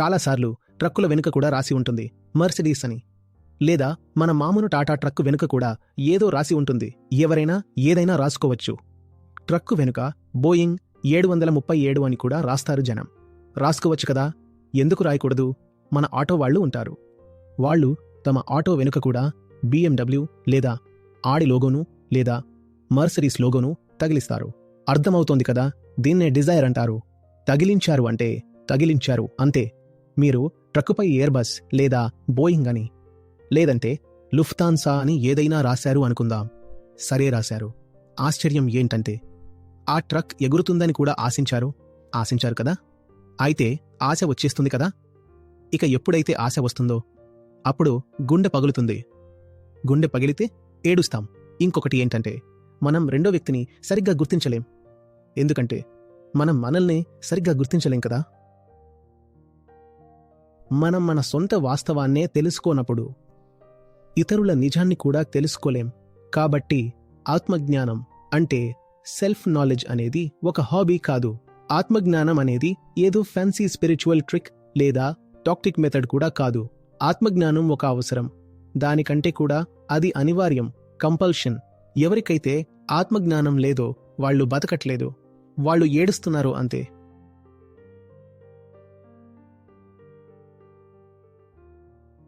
చాలాసార్లు ట్రక్కుల వెనుక కూడా రాసి ఉంటుంది మర్సిడీస్ అని. లేదా మన మామూలు టాటా ట్రక్కు వెనుక కూడా ఏదో రాసి ఉంటుంది ఎవరైనా ఏదైనా రాసుకోవచ్చు. ట్రక్కు వెనుక బోయింగ్ ఏడు వందల ముప్పై ఏడు అని కూడా రాస్తారు జనం. రాసుకోవచ్చు కదా ఎందుకు రాయకూడదు? మన ఆటో వాళ్ళు ఉంటారు. వాళ్ళు తమ ఆటో వెనుక కూడా బీఎండబ్ల్యూ లేదా ఆడి లోగోను లేదా మర్సరీస్ లోగోను తగిలిస్తారు. అర్థమవుతోంది కదా దీన్నే డిజైర్ అంటారు. తగిలించారు అంటే తగిలించారు అంతే. మీరు ట్రక్కుపై ఎయిర్బస్ లేదా బోయింగ్ అని లేదంటే లుఫ్తాన్సా అని ఏదైనా రాశారు అనుకుందాం. సరే రాశారు. ఆశ్చర్యం ఏంటంటే ఆ ట్రక్ ఎగురుతుందని కూడా ఆశించారు. ఆశించారు కదా? అయితే ఆశ వచ్చేస్తుంది కదా? ఇక ఎప్పుడైతే ఆశ వస్తుందో అప్పుడు గుండె పగులుతుంది. గుండె పగిలితే ఏడుస్తాం. ఇంకొకటి ఏంటంటే మనం రెండో వ్యక్తిని సరిగ్గా గుర్తించలేం. ఎందుకంటే మనం మనల్ని సరిగ్గా గుర్తించలేం కదా? మనం మన సొంత వాస్తవాన్నే తెలుసుకోనప్పుడు ఇతరుల నిజాన్ని కూడా తెలుసుకోలేం. కాబట్టి ఆత్మజ్ఞానం అంటే సెల్ఫ్ నాలెడ్జ్ అనేది ఒక హాబీ కాదు. ఆత్మజ్ఞానం అనేది ఏదో ఫ్యాన్సీ స్పిరిచువల్ ట్రిక్ లేదా టాక్టిక్ మెథడ్ కూడా కాదు. ఆత్మజ్ఞానం ఒక అవసరం. దానికంటే కూడా అది అనివార్యం కంపల్షన్. ఎవరికైతే ఆత్మజ్ఞానం లేదో వాళ్ళు బతకట్లేదు. వాళ్ళు ఏడుస్తున్నారు అంతే.